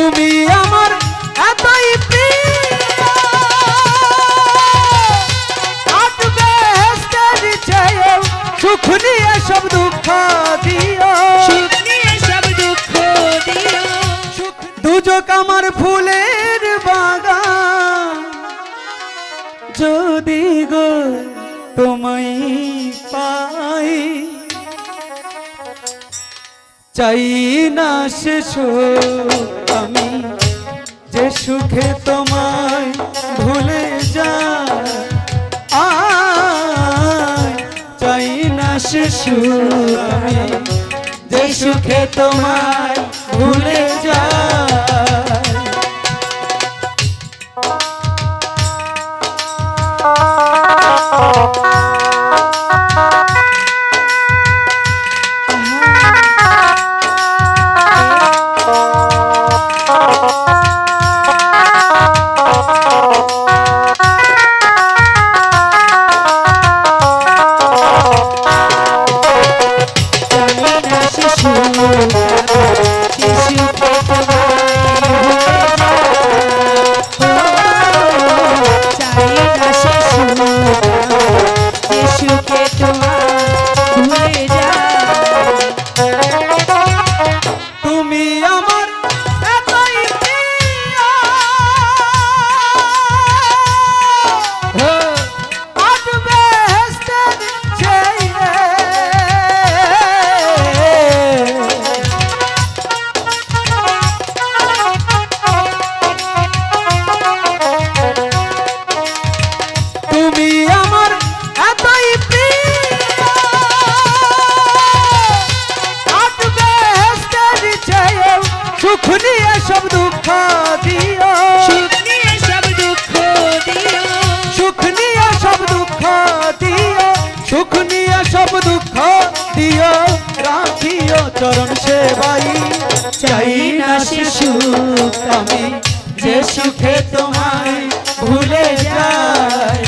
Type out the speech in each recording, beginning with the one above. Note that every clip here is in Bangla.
তুমি আমার এতই সুখ নিয়ে সব দুঃখ দিও। সুখ নিয়ে সব দুঃখ দিও। দুজক আমার ফুলের বাগান। যদি গো চাই না শেষ আমি। যে সুখে তোমায় ভুলে যা চাই না শেষ আমি। যে সুখে তোমায় ভুলে যা না শিশু আমি যে সুখে তোমায় ভুলে যায়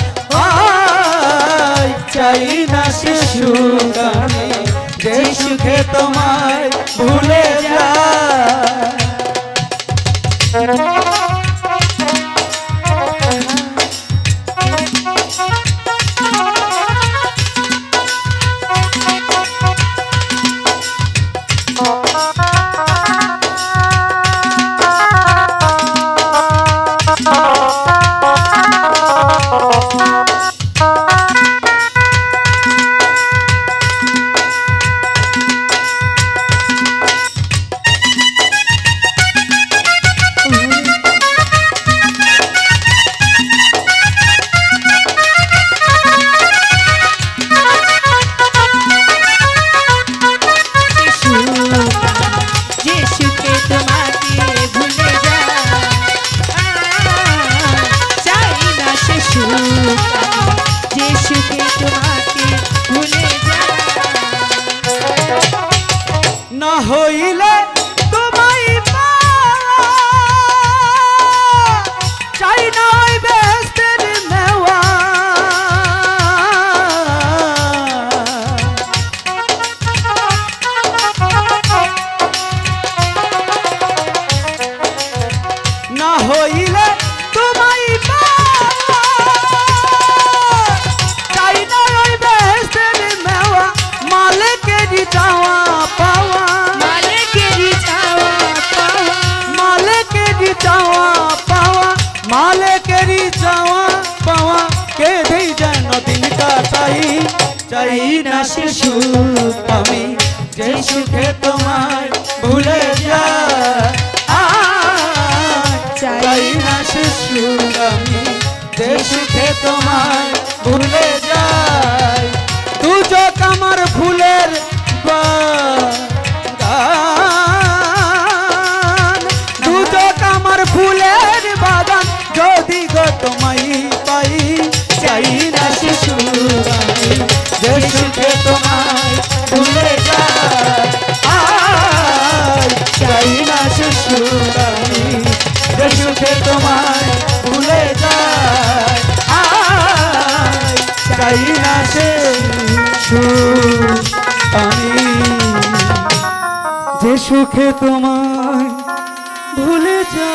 চাই না সুখ আমি যে সুখে তোমায় ভুলে চাই না সে আমি যে সুখে তোমায় ভুলে আয়, চাই না সে আমি যে সুখে তোমায় ভুলে যায়। দুজক আমার ফুলের সুখে তোমায় ভুলে যা